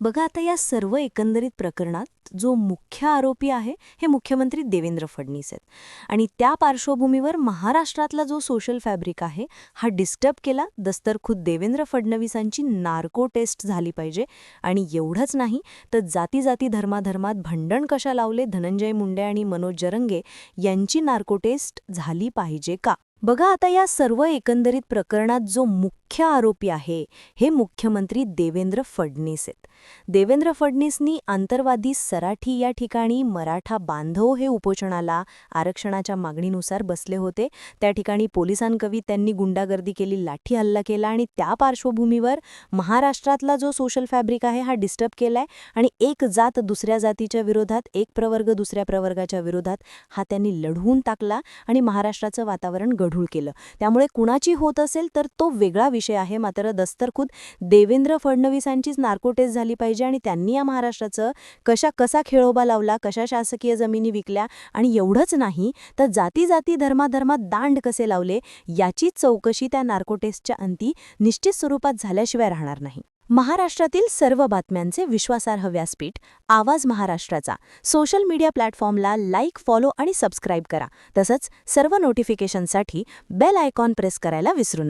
बघा आता या सर्व एकंदरीत प्रकरणात जो मुख्य आरोपी आहे हे मुख्यमंत्री देवेंद्र फडणवीस आहेत. आणि त्या पार्श्वभूमीवर महाराष्ट्रातला जो सोशल फॅब्रिक आहे हा डिस्टर्ब केला. दस्तर खुद देवेंद्र फडणवीसांची नार्को टेस्ट झाली पाहिजे. आणि एवढंच नाही तर जाती जाती धर्माधर्मात भंडण कशा लावले? धनंजय मुंडे आणि मनोज जरंगे यांची नार्को टेस्ट झाली पाहिजे का? बघा आता या सर्व एकंदरीत प्रकरणात जो मुख्य आरोपी आहे हे मुख्यमंत्री देवेंद्र फडणीस आहेत. देवेंद्र फडणीसनी आंतरवादी सराठी या ठिकाणी मराठा बांधव हे उपोषणाला आरक्षणाच्या मागणीनुसार बसले होते. त्या ठिकाणी पोलिसांकवी त्यांनी गुंडागर्दी केली लाठी हल्ला केला आणि त्या पार्श्वभूमीवर महाराष्ट्रातला जो सोशल फॅब्रिक आहे हा डिस्टर्ब केलाय आणि एक जात दुसऱ्या जातीच्या विरोधात एक प्रवर्ग दुसऱ्या प्रवर्गाच्या विरोधात हा त्यांनी लढवून टाकला आणि महाराष्ट्राचं वातावरण गढूळ केलं. त्यामुळे कुणाची होत असेल तर तो वेगळा विषय आहे. मात्र दस्तरखुद देवेंद्र फडणवीसांचीच नार्कोटेस झाली पाहिजे आणि त्यांनी या महाराष्ट्राचं कशा कसा खेळोबा लावला कशा शासकीय जमिनी विकल्या आणि एवढंच नाही तर जाती जाती धर्माधर्मात दांड कसे लावले याची चौकशी त्या नार्कोटेसच्या अंती निश्चित स्वरूपात झाल्याशिवाय राहणार नाही. महाराष्ट्रातील सर्व बातम्यांचे विश्वासार्ह व्यासपीठ आवाज महाराष्ट्राचा. सोशल मीडिया प्लॅटफॉर्मला लाईक फॉलो आणि सबस्क्राईब करा. तसंच सर्व नोटिफिकेशनसाठी बेल आयकॉन प्रेस करायला विसरू नका.